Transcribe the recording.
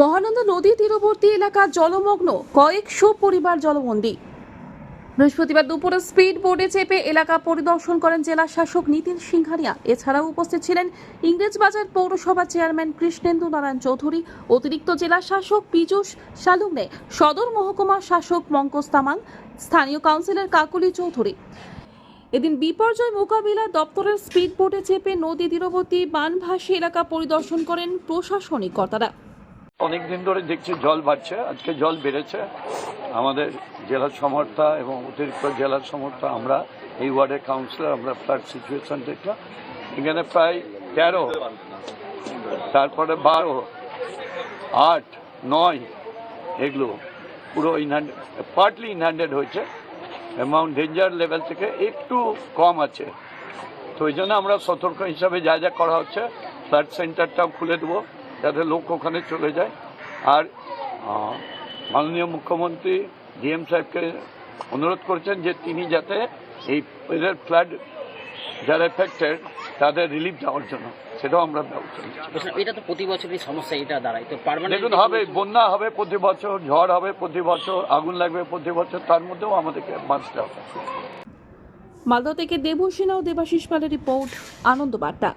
মহানন্দা নদী তীরবর্তী এলাকা জলমগ্ন কয়েকশো পরিবার জলবন্দী। বৃহস্পতিবার দুপুরে স্পিড বোর্ডে চেপে এলাকা পরিদর্শন করেন জেলা শাসক নীতিন সিংহানিয়া। এছাড়াও উপস্থিত ছিলেন ইংরেজবাজার পৌরসভা চেয়ারম্যান কৃষ্ণেন্দু নারায়ণ চৌধুরী, অতিরিক্ত জেলা শাসক পীযূষ সালুগনে সদর মহকুমা শাসক মঙ্কজ তামাং, স্থানীয় কাউন্সিলর কাকুলি চৌধুরী। এদিন বিপর্যয় মোকাবিলা দপ্তরের স্পিড বোর্ডে চেপে নদী তীরবর্তী বানভাসী এলাকা পরিদর্শন করেন প্রশাসনিক কর্তারা। অনেক দিন ধরে দেখছি জল বাড়ছে, আজকে জল বেড়েছে। আমাদের জেলার সমর্থা এবং অতিরিক্ত জেলার সমর্থা, আমরা এই ওয়ার্ডের কাউন্সিলর, আমরা ফ্লাড সিচুয়েশন দেখলাম। এখানে প্রায় তেরো, তারপরে বারো, আট, নয়, এগুলো পুরো ইনহ্যান্ডেড পার্টলি ইনহ্যান্ডেড হয়েছে। অ্যামাউন্ট ডেঞ্জার লেভেল থেকে একটু কম আছে। তো ওই জন্য আমরা সতর্ক হিসাবে যা যা করা হচ্ছে ফ্লাড সেন্টারটাও খুলে দেবো। যাতে লোক ওখানে চলে যায়। আর মাননীয় মুখ্যমন্ত্রী ডিএম সাহেবকে অনুরোধ করেছেন যে তিনি যাতে এই এদের ফ্লাড যারা এফেক্টেড তাদের রিলিফ দেওয়ার জন্য। সেটাও আমরা এটা তো প্রতি বছরই সমস্যা এটা দাঁড়ায়। তো দেখুন হবে বন্যা হবে প্রতি বছর ঝড় হবে প্রতি বছর আগুন লাগবে প্রতি বছর তার মধ্যেও আমাদেরকে বাঁচতে হবে। মালদা থেকে দেবসেনা ও দেবাশিস পালের রিপোর্ট আনন্দ বার্তা